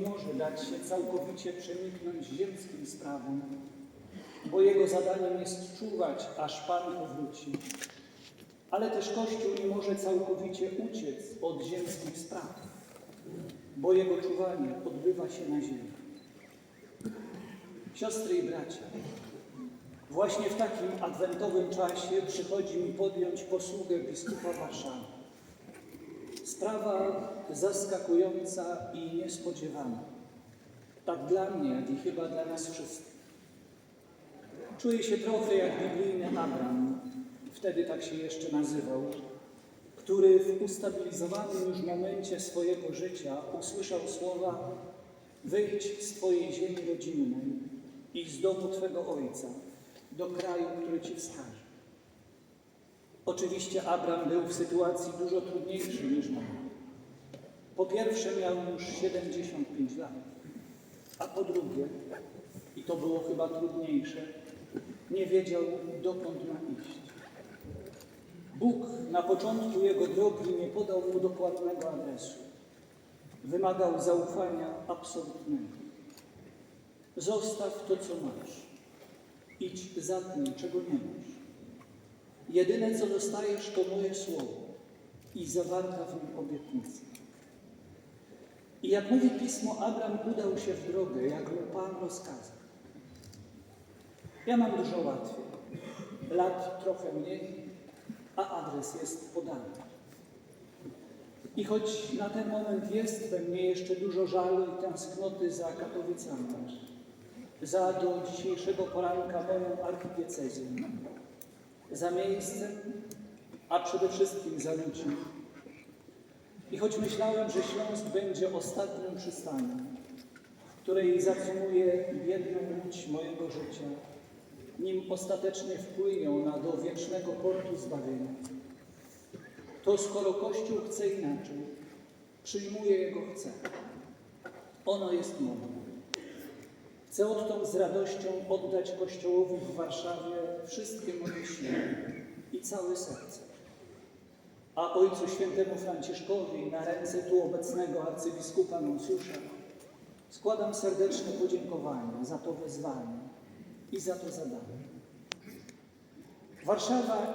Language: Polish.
może dać się całkowicie przeniknąć ziemskim sprawom, bo jego zadaniem jest czuwać, aż Pan powróci. Ale też Kościół nie może całkowicie uciec od ziemskich spraw, bo jego czuwanie odbywa się na ziemi. Siostry i bracia, właśnie w takim adwentowym czasie przychodzi mi podjąć posługę biskupa Warszawy. Sprawa zaskakująca i niespodziewana. Tak dla mnie, i chyba dla nas wszystkich. Czuję się trochę jak biblijny Abraham, wtedy tak się jeszcze nazywał, który w ustabilizowanym już momencie swojego życia usłyszał słowa wyjdź z Twojej ziemi rodzinnej i z domu Twego Ojca do kraju, który Ci wskaże. Oczywiście Abram był w sytuacji dużo trudniejszej niż moja. Po pierwsze miał już 75 lat, a po drugie, i to było chyba trudniejsze, nie wiedział dokąd ma iść. Bóg na początku jego drogi nie podał mu dokładnego adresu. Wymagał zaufania absolutnego. Zostaw to, co masz. Idź za tym, czego nie masz. Jedyne, co dostajesz, to moje słowo i zawarta w nim obietnica. I jak mówi Pismo, Abram udał się w drogę, jak mu Pan rozkazał. Ja mam dużo łatwiej. Lat trochę mniej, a adres jest podany. I choć na ten moment jest we mnie jeszcze dużo żalu i tęsknoty za Katowicami, za do dzisiejszego poranka moją archidiecezją, za miejscem, a przede wszystkim za ludźmi. I choć myślałem, że Śląsk będzie ostatnim przystaniem, w której zatrzymuję biedną łódź mojego życia, nim ostatecznie wpłynią na do wiecznego portu zbawienia, to skoro Kościół chce inaczej, przyjmuję Jego chce. Ono jest moje. Chcę odtąd z radością oddać Kościołowi w Warszawie wszystkie moje siły i całe serce. A Ojcu Świętemu Franciszkowi na ręce tu obecnego arcybiskupa Nuncjusza składam serdeczne podziękowania za to wezwanie i za to zadanie. Warszawa